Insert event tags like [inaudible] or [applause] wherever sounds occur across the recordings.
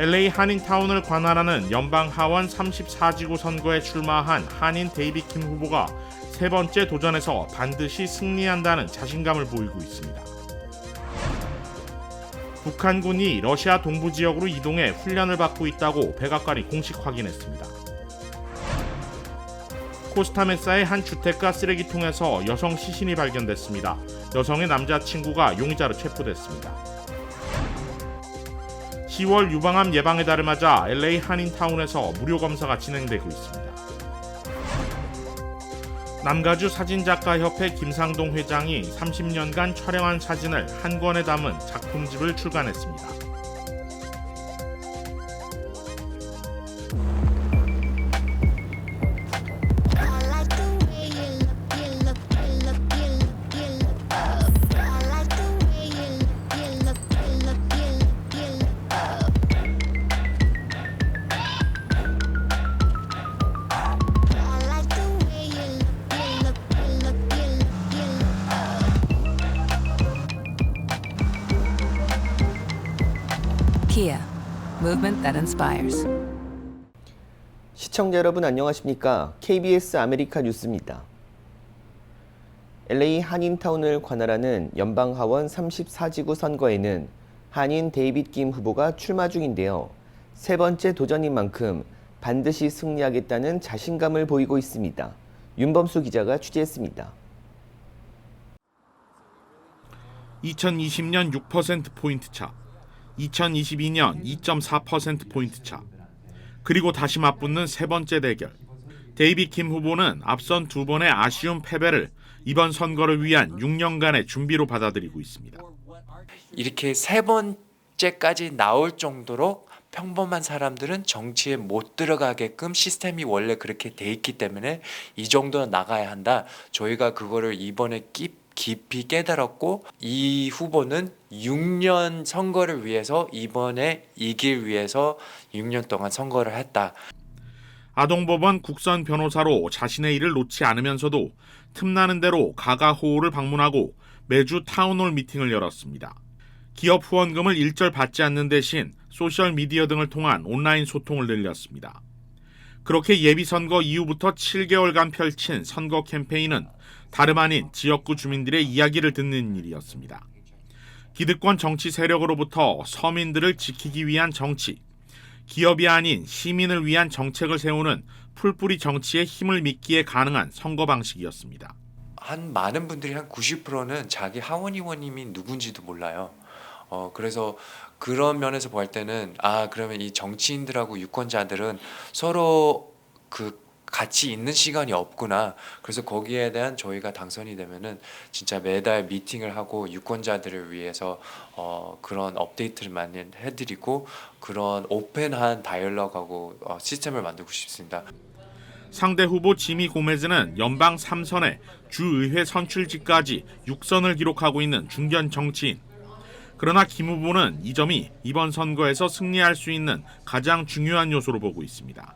LA 한인타운을 관할하는 연방 하원 34지구 선거에 출마한 한인 데이비 킴 후보가 세 번째 도전에서 반드시 승리한다는 자신감을 보이고 있습니다. 북한군이 러시아 동부 지역으로 이동해 훈련을 받고 있다고 백악관이 공식 확인했습니다. 코스타메사의 한 주택가 쓰레기통에서 여성 시신이 발견됐습니다. 여성의 남자친구가 용의자로 체포됐습니다. 10월 유방암 예방의 달을 맞아 LA 한인타운에서 무료 검사가 진행되고 있습니다. 남가주 사진작가협회 김상동 회장이 30년간 촬영한 사진을 한 권에 담은 작품집을 출간했습니다. Kia, movement that inspires. 시청자 여러분 안녕하십니까? KBS 아메리카 뉴스입니다. LA 한인타운을 관할하는 연방 하원 34지구 선거에는 한인 데이빗 김 후보가 출마 중인데요. 세 번째 도전인 만큼 반드시 승리하겠다는 자신감을 보이고 있습니다. 윤범수 기자가 취재했습니다. 2020년 6%포인트 차, 2022년 2.4%포인트 차, 그리고 다시 맞붙는 세 번째 대결. 데이비 킴 후보는 앞선 두 번의 아쉬운 패배를 이번 선거를 위한 6년간의 준비로 받아들이고 있습니다. 이렇게 세 번째까지 나올 정도로 평범한 사람들은 정치에 못 들어가게끔 시스템이 원래 그렇게 돼 있기 때문에 이 정도 나가야 한다. 저희가 그거를 이번에 깊, 깊이 깨달았고 이 후보는 6년 선거를 위해서 이번에 이길 위해서 6년 동안 선거를 했다. 아동법원 국선 변호사로 자신의 일을 놓지 않으면서도 틈나는 대로 가가호우를 방문하고 매주 타운홀 미팅을 열었습니다. 기업 후원금을 일절 받지 않는 대신 소셜 미디어 등을 통한 온라인 소통을 늘렸습니다. 그렇게 예비 선거 이후부터 7개월간 펼친 선거 캠페인은 다름 아닌 지역구 주민들의 이야기를 듣는 일이었습니다. 기득권 정치 세력으로부터 서민들을 지키기 위한 정치, 기업이 아닌 시민을 위한 정책을 세우는 풀뿌리 정치의 힘을 믿기에 가능한 선거 방식이었습니다. 한 많은 분들이 한 90%는 자기 하원 의원님이 누군지도 몰라요. 어 그래서 그런 면에서 볼 때는 아 그러면 이 정치인들하고 유권자들은 서로 그 같이 있는 시간이 없구나. 그래서 거기에 대한 저희가 당선이 되면은 진짜 매달 미팅을 하고 유권자들을 위해서 어 그런 업데이트를 많이 해드리고 그런 오픈한 다이얼로그하고 어, 시스템을 만들고 싶습니다. 상대 후보 지미 고메즈는 연방 3선에 주의회 선출직까지 6선을 기록하고 있는 중견 정치인. 그러나 김 후보는 이 점이 이번 선거에서 승리할 수 있는 가장 중요한 요소로 보고 있습니다.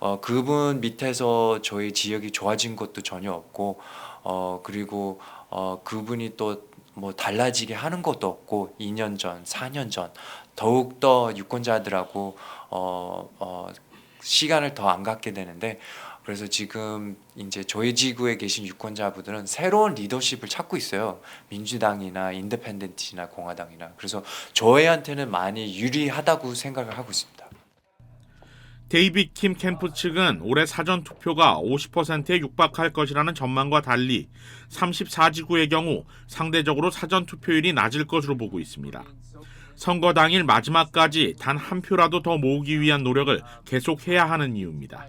어, 그분 밑에서 저희 지역이 좋아진 것도 전혀 없고 어, 그리고 어, 그분이 또 뭐 달라지게 하는 것도 없고 2년 전, 4년 전 더욱 더 유권자들하고 어, 어, 시간을 더 안 갖게 되는데 그래서 지금 이제 저희 지구에 계신 유권자분들은 새로운 리더십을 찾고 있어요. 민주당이나 인디펜던트나 공화당이나 그래서 저희한테는 많이 유리하다고 생각을 하고 있습니다. 데이빗 킴 캠프 측은 올해 사전 투표가 50%에 육박할 것이라는 전망과 달리 34지구의 경우 상대적으로 사전 투표율이 낮을 것으로 보고 있습니다. 선거 당일 마지막까지 단 한 표라도 더 모으기 위한 노력을 계속해야 하는 이유입니다.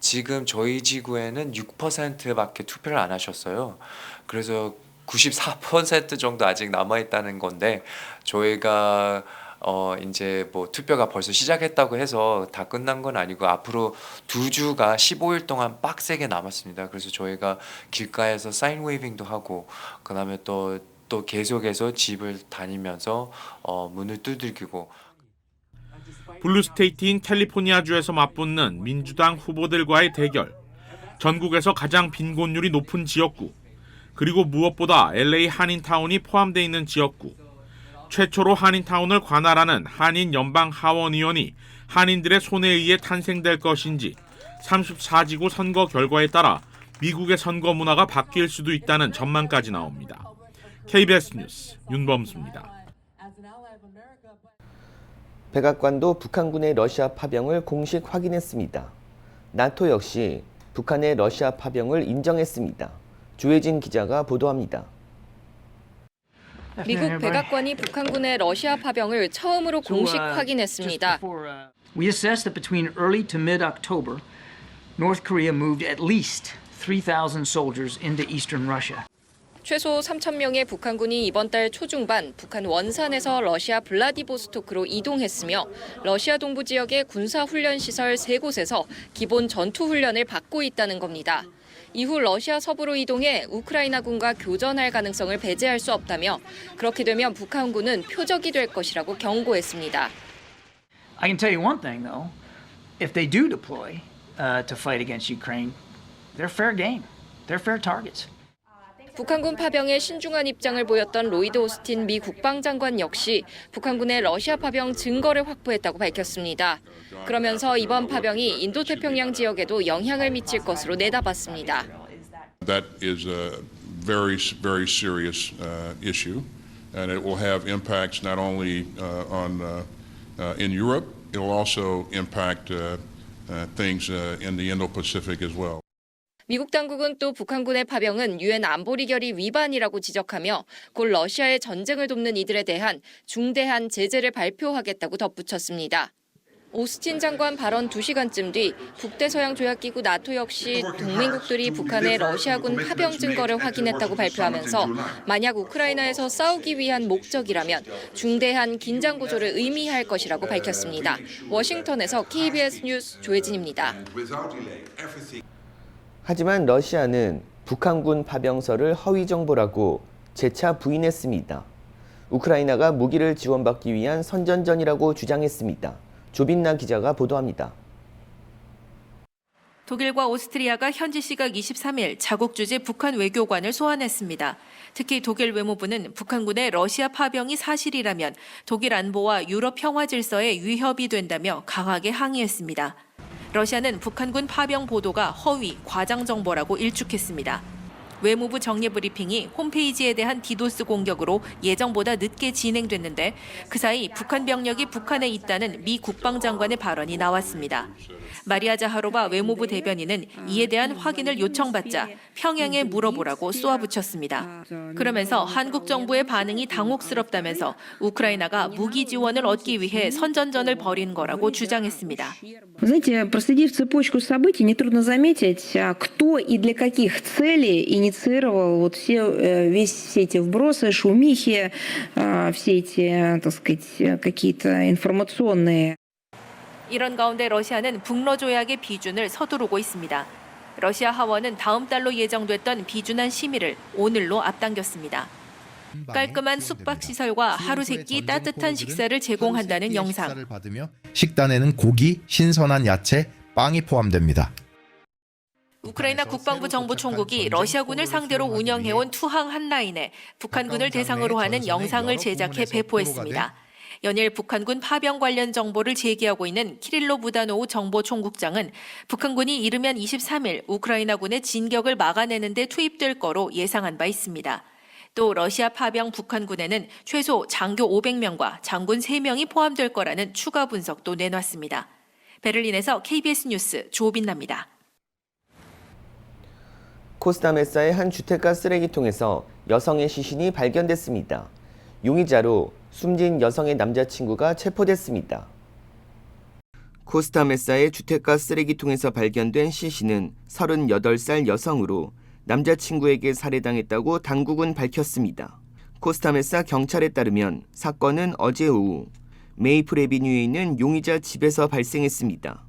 지금 저희 지구에는 6%밖에 투표를 안 하셨어요. 그래서 94% 정도 아직 남아 있다는 건데 저희가 어 이제 뭐 투표가 벌써 시작했다고 해서 다 끝난 건 아니고 앞으로 두 주가 15일 동안 빡세게 남았습니다. 그래서 저희가 길가에서 사인 웨이빙도 하고 그다음에 또또 계속해서 집을 다니면서 어 문을 두들기고 블루스테이트인 캘리포니아주에서 맞붙는 민주당 후보들과의 대결. 전국에서 가장 빈곤율이 높은 지역구. 그리고 무엇보다 LA 한인타운이 포함되어 있는 지역구. 최초로 한인타운을 관할하는 한인 연방 하원의원이 한인들의 손에 의해 탄생될 것인지 34지구 선거 결과에 따라 미국의 선거 문화가 바뀔 수도 있다는 전망까지 나옵니다. KBS 뉴스 윤범수입니다. 백악관도 북한군의 러시아 파병을 공식 확인했습니다. 나토 역시 북한의 러시아 파병을 인정했습니다. 조혜진 기자가 보도합니다. 미국 백악관이 북한군의 러시아 파병을 처음으로 공식 확인했습니다. We assess that between early to mid October, North Korea moved at least 3,000 soldiers into eastern Russia. 최소 3천 명의 북한군이 이번 달 초중반 북한 원산에서 러시아 블라디보스토크로 이동했으며 러시아 동부 지역의 군사 훈련 시설 세 곳에서 기본 전투 훈련을 받고 있다는 겁니다. 이후 러시아 서부로 이동해 우크라이나군과 교전할 가능성을 배제할 수 없다며 그렇게 되면 북한군은 표적이 될 것이라고 경고했습니다. I can tell you one thing, though. If they do deploy uh, to fight against Ukraine, they're fair game. They're fair targets. 북한군 파병에 신중한 입장을 보였던 로이드 오스틴 미 국방장관 역시 북한군의 러시아 파병 증거를 확보했다고 밝혔습니다. 그러면서 이번 파병이 인도태평양 지역에도 영향을 미칠 것으로 내다봤습니다. That is a very, very serious uh, issue, and it will have impacts not only uh, on uh, uh, in Europe, it will also impact uh, uh, things uh, in the Indo-Pacific as well. 미국 당국은 또 북한군의 파병은 유엔 안보리 결의 위반이라고 지적하며 곧 러시아의 전쟁을 돕는 이들에 대한 중대한 제재를 발표하겠다고 덧붙였습니다. 오스틴 장관 발언 2시간쯤 뒤 북대서양 조약기구 나토 역시 동맹국들이 북한의 러시아군 파병 증거를 확인했다고 발표하면서 만약 우크라이나에서 싸우기 위한 목적이라면 중대한 긴장 구조를 의미할 것이라고 밝혔습니다. 워싱턴에서 KBS 뉴스 조혜진입니다. 하지만 러시아는 북한군 파병설을 허위 정보라고 재차 부인했습니다. 우크라이나가 무기를 지원받기 위한 선전전이라고 주장했습니다. 조빈나 기자가 보도합니다. 독일과 오스트리아가 현지 시각 23일 자국 주재 북한 외교관을 소환했습니다. 특히 독일 외무부는 북한군의 러시아 파병이 사실이라면 독일 안보와 유럽 평화 질서에 위협이 된다며 강하게 항의했습니다. 러시아는 북한군 파병 보도가 허위, 과장 정보라고 일축했습니다. 외무부 정례 브리핑이 홈페이지에 대한 디도스 공격으로 예정보다 늦게 진행됐는데 그 사이 북한 병력이 북한에 있다는 미 국방장관의 발언이 나왔습니다. 마리아 자하로바 외무부 대변인은 이에 대한 확인을 요청받자 평양에 물어보라고 쏘아붙였습니다. 그러면서 한국 정부의 반응이 당혹스럽다면서 우크라이나가 무기 지원을 얻기 위해 선전전을 벌인 거라고 주장했습니다. Вы Знаете, проследив цепочку событий, нетрудно заметить, а, кто и для каких целей инициировал вот все, э, весь, все эти вбросы, шумихи, а, все эти, так сказать, какие-то информационные 이런 가운데 러시아는 북러 조약의 비준을 서두르고 있습니다. 러시아 하원은 다음 달로 예정됐던 비준안 심의를 오늘로 앞당겼습니다. 깔끔한 숙박 시설과 하루 세끼 따뜻한 식사를 제공한다는 영상. 식사를 받으며 식단에는 고기, 신선한 야채, 빵이 포함됩니다. 우크라이나 국방부 정보총국이 러시아군을 상대로 운영해온 투항 한 라인에 북한군을 대상으로 하는 영상을 제작해 배포했습니다. 연일 북한군 파병 관련 정보를 제기하고 있는 키릴로 부다노우 정보총국장은 북한군이 이르면 23일 우크라이나군의 진격을 막아내는 데 투입될 거로 예상한 바 있습니다. 또 러시아 파병 북한군에는 최소 장교 500명과 장군 3명이 포함될 거라는 추가 분석도 내놨습니다. 베를린에서 KBS 뉴스 조빈나입니다. 코스타메사의 한 주택가 쓰레기통에서 여성의 시신이 발견됐습니다. 용의자로 숨진 여성의 남자친구가 체포됐습니다. 코스타메사의 주택가 쓰레기통에서 발견된 시신은 38살 여성으로 남자친구에게 살해당했다고 당국은 밝혔습니다. 코스타메사 경찰에 따르면 사건은 어제 오후 메이플 에비뉴에 있는 용의자 집에서 발생했습니다.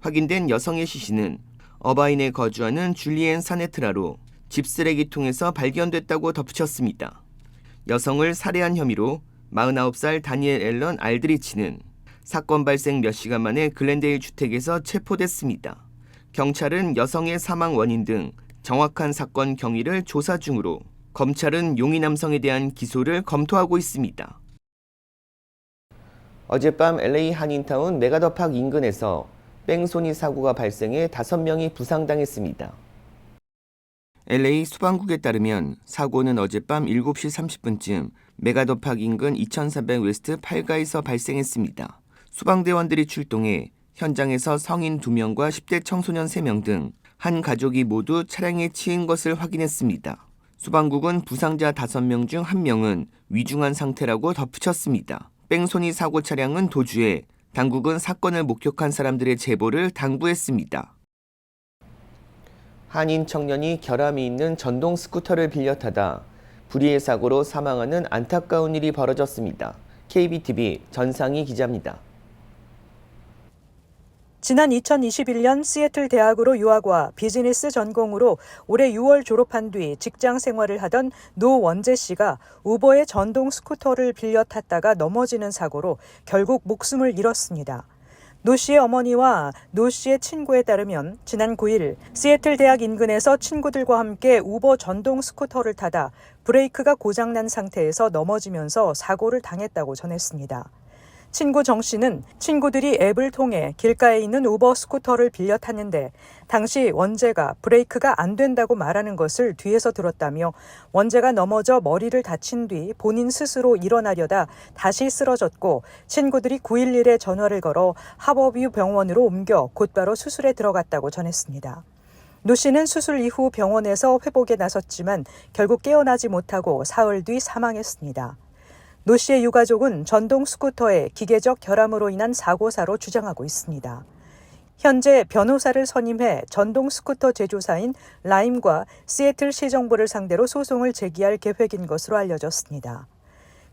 확인된 여성의 시신은 어바인에 거주하는 줄리엔 사네트라로 집 쓰레기통에서 발견됐다고 덧붙였습니다. 여성을 살해한 혐의로 49살 다니엘 앨런 알드리치는 사건 발생 몇 시간 만에 글렌데일 주택에서 체포됐습니다. 경찰은 여성의 사망 원인 등 정확한 사건 경위를 조사 중으로 검찰은 용의 남성에 대한 기소를 검토하고 있습니다. 어젯밤 LA 한인타운 메가더팍 인근에서 뺑소니 사고가 발생해 5명이 부상당했습니다. LA 수방국에 따르면 사고는 어젯밤 7시 30분쯤 메가더팍 인근 2300 웨스트 8가에서 발생했습니다. 수방대원들이 출동해 현장에서 성인 2명과 10대 청소년 3명 등 한 가족이 모두 차량에 치인 것을 확인했습니다. 수방국은 부상자 5명 중 1명은 위중한 상태라고 덧붙였습니다. 뺑소니 사고 차량은 도주해 당국은 사건을 목격한 사람들의 제보를 당부했습니다. 한인 청년이 결함이 있는 전동 스쿠터를 빌려 타다 불의의 사고로 사망하는 안타까운 일이 벌어졌습니다. KBTV 전상희 기자입니다. 지난 2021년 시애틀 대학으로 유학와 비즈니스 전공으로 올해 6월 졸업한 뒤 직장 생활을 하던 노 원재 씨가 우버의 전동 스쿠터를 빌려 탔다가 넘어지는 사고로 결국 목숨을 잃었습니다. 노 씨의 어머니와 노 씨의 친구에 따르면 지난 9일 시애틀 대학 인근에서 친구들과 함께 우버 전동 스쿠터를 타다 브레이크가 고장난 상태에서 넘어지면서 사고를 당했다고 전했습니다. 친구 정 씨는 친구들이 앱을 통해 길가에 있는 우버 스쿠터를 빌려 탔는데 당시 원재가 브레이크가 안 된다고 말하는 것을 뒤에서 들었다며 원재가 넘어져 머리를 다친 뒤 본인 스스로 일어나려다 다시 쓰러졌고 친구들이 911에 전화를 걸어 하버뷰 병원으로 옮겨 곧바로 수술에 들어갔다고 전했습니다. 노 씨는 수술 이후 병원에서 회복에 나섰지만 결국 깨어나지 못하고 사흘 뒤 사망했습니다. 노 씨의 유가족은 전동 스쿠터의 기계적 결함으로 인한 사고사로 주장하고 있습니다. 현재 변호사를 선임해 전동 스쿠터 제조사인 라임과 시애틀 시정부를 상대로 소송을 제기할 계획인 것으로 알려졌습니다.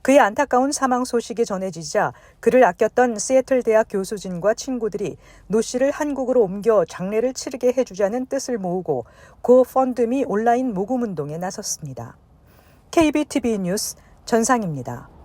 그의 안타까운 사망 소식이 전해지자 그를 아꼈던 시애틀 대학 교수진과 친구들이 노 씨를 한국으로 옮겨 장례를 치르게 해주자는 뜻을 모으고 고 펀드미 온라인 모금 운동에 나섰습니다. KBTV 뉴스 전상입니다.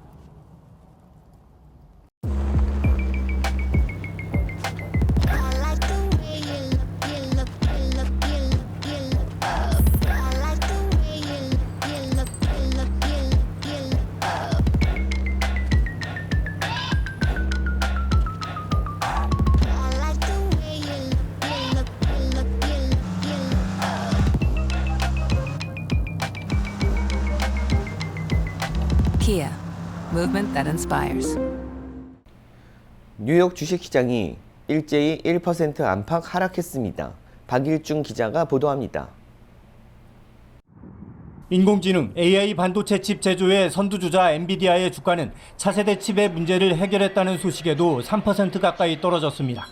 Movement that inspires. 뉴욕 주식시장이 일제히 1% 안팎 하락했습니다. 박일중 기자가 보도합니다. 인공지능 AI 반도체 칩 제조의 선두주자 엔비디아의 주가는 차세대 칩의 문제를 해결했다는 소식에도 3% 가까이 떨어졌습니다.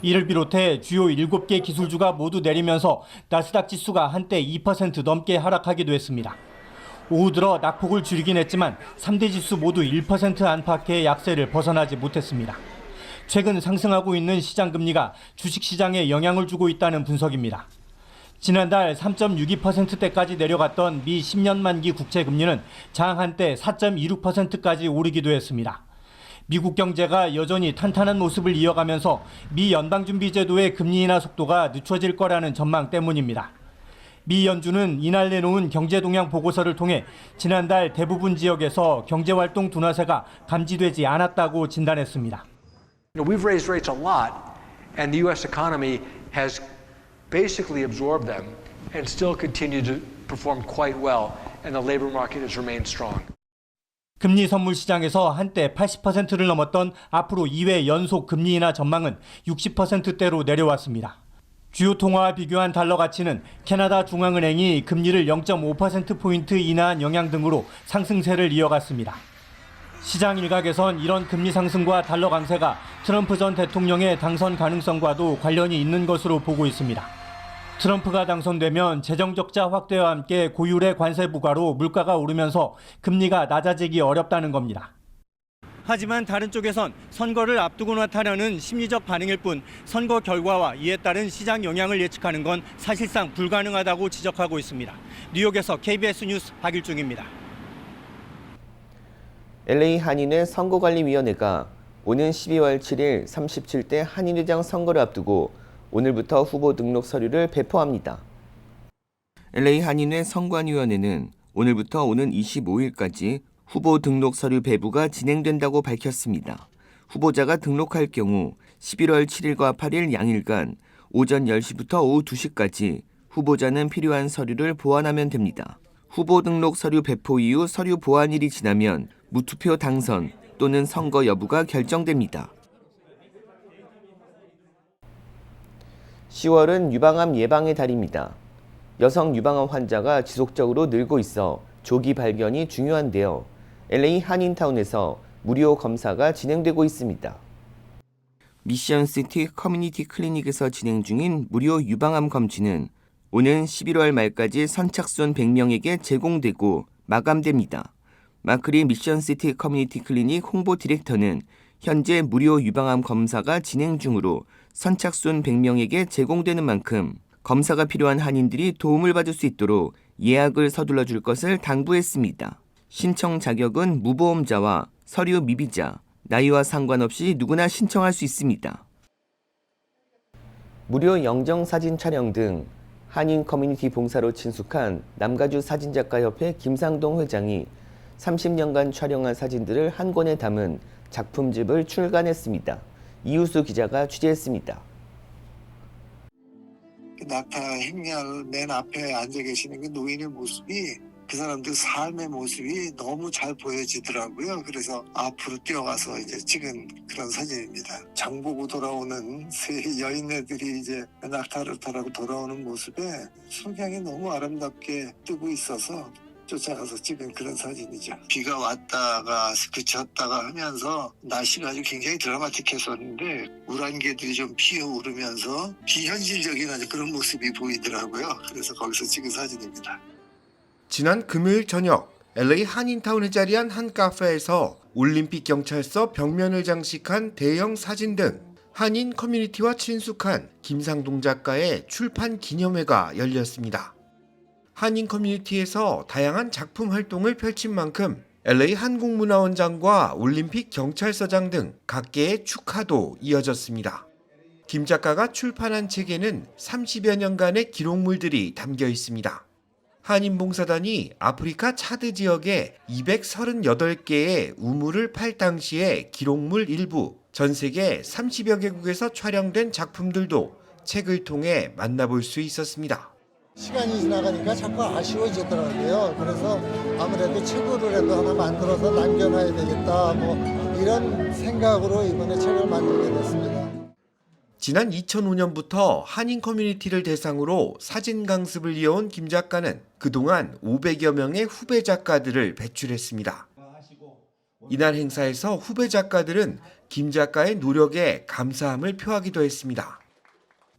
이를 비롯해 주요 7개 기술주가 모두 내리면서 나스닥 지수가 한때 2% 넘게 하락하기도 했습니다. 오후 들어 낙폭을 줄이긴 했지만 3대 지수 모두 1% 안팎의 약세를 벗어나지 못했습니다. 최근 상승하고 있는 시장 금리가 주식 시장에 영향을 주고 있다는 분석입니다. 지난달 3.62%대까지 내려갔던 미 10년 만기 국채 금리는 장 한때 4.26%까지 오르기도 했습니다. 미국 경제가 여전히 탄탄한 모습을 이어가면서 미 연방준비제도의 금리 인하 속도가 늦춰질 거라는 전망 때문입니다. 미 연준은 이날 내놓은 경제 동향 보고서를 통해 지난달 대부분 지역에서 경제 활동 둔화세가 감지되지 않았다고 진단했습니다. We've raised rates a lot, and the U.S. economy has basically absorbed them and still continued to perform quite well, and the labor market has remained strong. 금리 선물 시장에서 한때 80%를 넘었던 앞으로 2회 연속 금리 인하 전망은 60%대로 내려왔습니다. 주요 통화와 비교한 달러 가치는 캐나다 중앙은행이 금리를 0.5%포인트 인하한 영향 등으로 상승세를 이어갔습니다. 시장 일각에선 이런 금리 상승과 달러 강세가 트럼프 전 대통령의 당선 가능성과도 관련이 있는 것으로 보고 있습니다. 트럼프가 당선되면 재정 적자 확대와 함께 고율의 관세 부과로 물가가 오르면서 금리가 낮아지기 어렵다는 겁니다. 하지만 다른 쪽에선 선거를 앞두고 나타나는 심리적 반응일 뿐 선거 결과와 이에 따른 시장 영향을 예측하는 건 사실상 불가능하다고 지적하고 있습니다. 뉴욕에서 KBS 뉴스 박일중입니다. LA 한인회 선거관리위원회가 오는 12월 7일 37대 한인회장 선거를 앞두고 오늘부터 후보 등록 서류를 배포합니다. LA 한인회 선관위원회는 오늘부터 오는 25일까지 후보 등록 서류 배부가 진행된다고 밝혔습니다. 후보자가 등록할 경우 11월 7일과 8일 양일간 오전 10시부터 오후 2시까지 후보자는 필요한 서류를 보완하면 됩니다. 후보 등록 서류 배포 이후 서류 보완일이 지나면 무투표 당선 또는 선거 여부가 결정됩니다. 10월은 유방암 예방의 달입니다. 여성 유방암 환자가 지속적으로 늘고 있어 조기 발견이 중요한데요. LA 한인타운에서 무료 검사가 진행되고 있습니다. 미션시티 커뮤니티 클리닉에서 진행 중인 무료 유방암 검진은 오는 11월 말까지 선착순 100명에게 제공되고 마감됩니다. 마크리 미션시티 커뮤니티 클리닉 홍보 디렉터는 현재 무료 유방암 검사가 진행 중으로 선착순 100명에게 제공되는 만큼 검사가 필요한 한인들이 도움을 받을 수 있도록 예약을 서둘러 줄 것을 당부했습니다. 신청 자격은 무보험자와 서류 미비자, 나이와 상관없이 누구나 신청할 수 있습니다. 무료 영정 사진 촬영 등 한인 커뮤니티 봉사로 친숙한 남가주 사진작가협회 김상동 회장이 30년간 촬영한 사진들을 한 권에 담은 작품집을 출간했습니다. 이우수 기자가 취재했습니다. 그 낙타 행렬 맨 앞에 앉아 계시는 그 노인의 모습이 그 사람들 삶의 모습이 너무 잘 보여지더라고요. 그래서 앞으로 뛰어가서 이제 찍은 그런 사진입니다. 장 보고 돌아오는 세 여인네들이 이제 낙타를 타라고 돌아오는 모습에 석양이 너무 아름답게 뜨고 있어서 쫓아가서 찍은 그런 사진이죠. 비가 왔다가 그쳤다가 하면서 날씨가 아주 굉장히 드라마틱했었는데 물안개들이 좀 피어오르면서 비현실적인 아주 그런 모습이 보이더라고요. 그래서 거기서 찍은 사진입니다. 지난 금요일 저녁 LA 한인타운에 자리한 한 카페에서 올림픽 경찰서 벽면을 장식한 대형 사진 등 한인 커뮤니티와 친숙한 김상동 작가의 출판 기념회가 열렸습니다. 한인 커뮤니티에서 다양한 작품 활동을 펼친 만큼 LA 한국문화원장과 올림픽 경찰서장 등 각계의 축하도 이어졌습니다. 김 작가가 출판한 책에는 30여 년간의 기록물들이 담겨 있습니다. 한인봉사단이 아프리카 차드 지역에 238개의 우물을 팔 당시의 기록물 일부, 전 세계 30여 개국에서 촬영된 작품들도 책을 통해 만나볼 수 있었습니다. 시간이 지나가니까 자꾸 아쉬워지더라고요. 그래서 아무래도 책으로라도 하나 만들어서 남겨놔야 되겠다. 뭐 이런 생각으로 이번에 책을 만들게 됐습니다. 지난 2005년부터 한인 커뮤니티를 대상으로 사진 강습을 이어온 김 작가는 그동안 500여 명의 후배 작가들을 배출했습니다. 이날 행사에서 후배 작가들은 김 작가의 노력에 감사함을 표하기도 했습니다.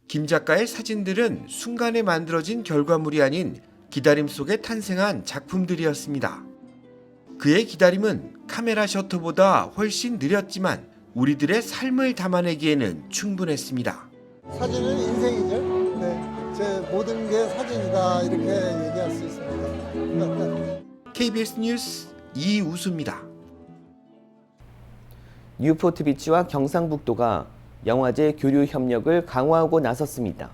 김 작가의 사진들은 순간에 만들어진 결과물이 아닌 기다림 속에 탄생한 작품들이었습니다. 그의 기다림은 카메라 셔터보다 훨씬 느렸지만 우리들의 삶을 담아내기에는 충분했습니다. 사진은 인생이죠. 네, 제 모든 게 사진이다 이렇게 얘기할 수 있습니다. [laughs] KBS 뉴스 이우수입니다. 뉴포트 비치와 경상북도가 영화제 교류 협력을 강화하고 나섰습니다.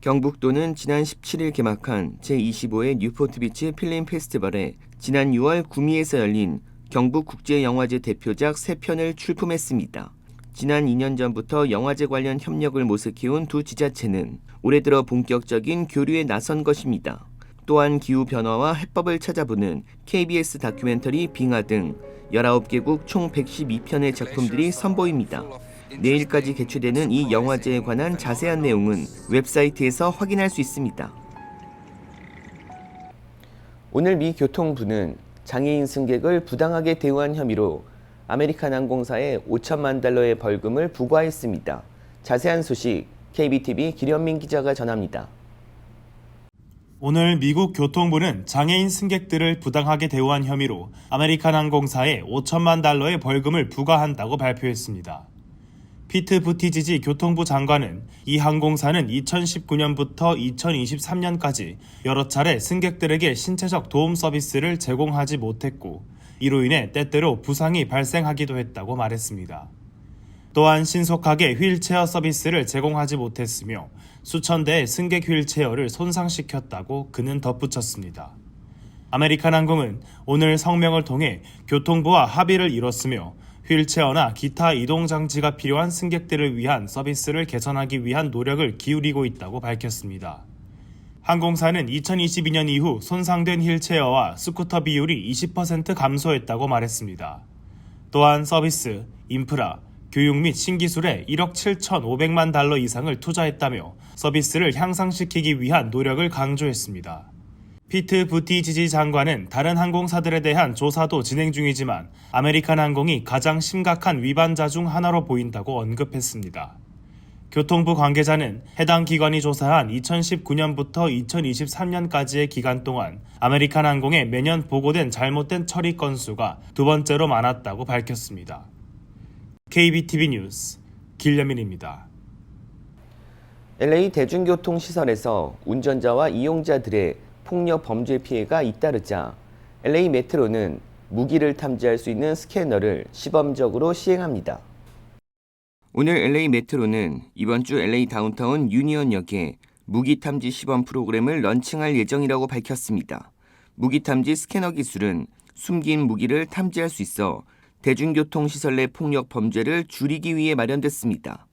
경북도는 지난 17일 개막한 제25회 뉴포트 비치 필름 페스티벌에 지난 6월 구미에서 열린 경북국제영화제 대표작 3편을 출품했습니다. 지난 2년 전부터 영화제 관련 협력을 모색해온 두 지자체는 올해 들어 본격적인 교류에 나선 것입니다. 또한 기후 변화와 해법을 찾아보는 KBS 다큐멘터리 빙하 등 19개국 총 112편의 작품들이 선보입니다. 내일까지 개최되는 이 영화제에 관한 자세한 내용은 웹사이트에서 확인할 수 있습니다. 오늘 미 교통부는 장애인 승객을 부당하게 대우한 혐의로 아메리칸 항공사에 5천만 달러의 벌금을 부과했습니다. 자세한 소식 KBTV 기련민 기자가 전합니다. 오늘 미국 교통부는 장애인 승객들을 부당하게 대우한 혐의로 아메리칸 항공사에 5천만 달러의 벌금을 부과한다고 발표했습니다. 피트 부티지지 교통부 장관은 이 항공사는 2019년부터 2023년까지 여러 차례 승객들에게 신체적 도움 서비스를 제공하지 못했고 이로 인해 때때로 부상이 발생하기도 했다고 말했습니다. 또한 신속하게 휠체어 서비스를 제공하지 못했으며 수천 대의 승객 휠체어를 손상시켰다고 그는 덧붙였습니다. 아메리칸 항공은 오늘 성명을 통해 교통부와 합의를 이뤘으며 휠체어나 기타 이동 장치가 필요한 승객들을 위한 서비스를 개선하기 위한 노력을 기울이고 있다고 밝혔습니다. 항공사는 2022년 이후 손상된 휠체어와 스쿠터 비율이 20% 감소했다고 말했습니다. 또한 서비스, 인프라, 교육 및 신기술에 1억 7,500만 달러 이상을 투자했다며 서비스를 향상시키기 위한 노력을 강조했습니다. 피트 부티지지 장관은 다른 항공사들에 대한 조사도 진행 중이지만 아메리칸 항공이 가장 심각한 위반자 중 하나로 보인다고 언급했습니다. 교통부 관계자는 해당 기관이 조사한 2019년부터 2023년까지의 기간 동안 아메리칸 항공에 매년 보고된 잘못된 처리 건수가 두 번째로 많았다고 밝혔습니다. KBTV 뉴스 길려민입니다. LA 대중교통시설에서 운전자와 이용자들의 폭력 범죄 피해가 잇따르자 LA 메트로는 무기를 탐지할 수 있는 스캐너를 시범적으로 시행합니다. 오늘 LA 메트로는 이번 주 LA 다운타운 유니언역에 무기 탐지 시범 프로그램을 런칭할 예정이라고 밝혔습니다. 무기 탐지 스캐너 기술은 숨긴 무기를 탐지할 수 있어 대중교통 시설 내 폭력 범죄를 줄이기 위해 마련됐습니다.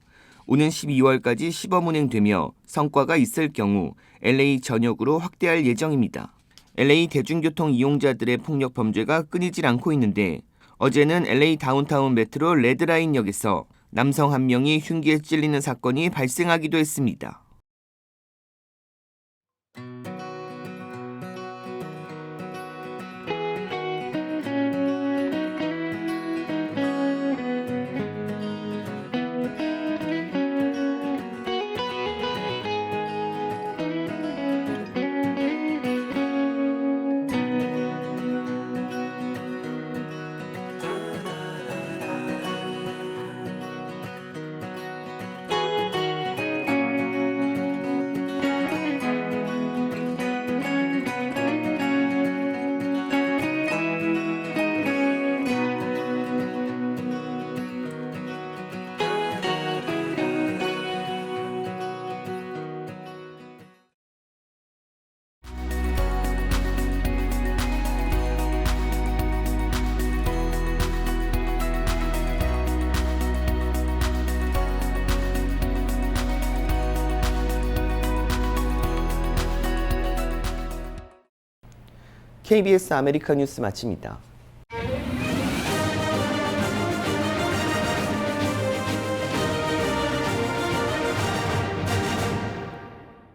오는 12월까지 시범 운행되며 성과가 있을 경우 LA 전역으로 확대할 예정입니다. LA 대중교통 이용자들의 폭력 범죄가 끊이질 않고 있는데 어제는 LA 다운타운 메트로 레드라인역에서 남성 한 명이 흉기에 찔리는 사건이 발생하기도 했습니다. KBS 아메리카 뉴스 마칩니다.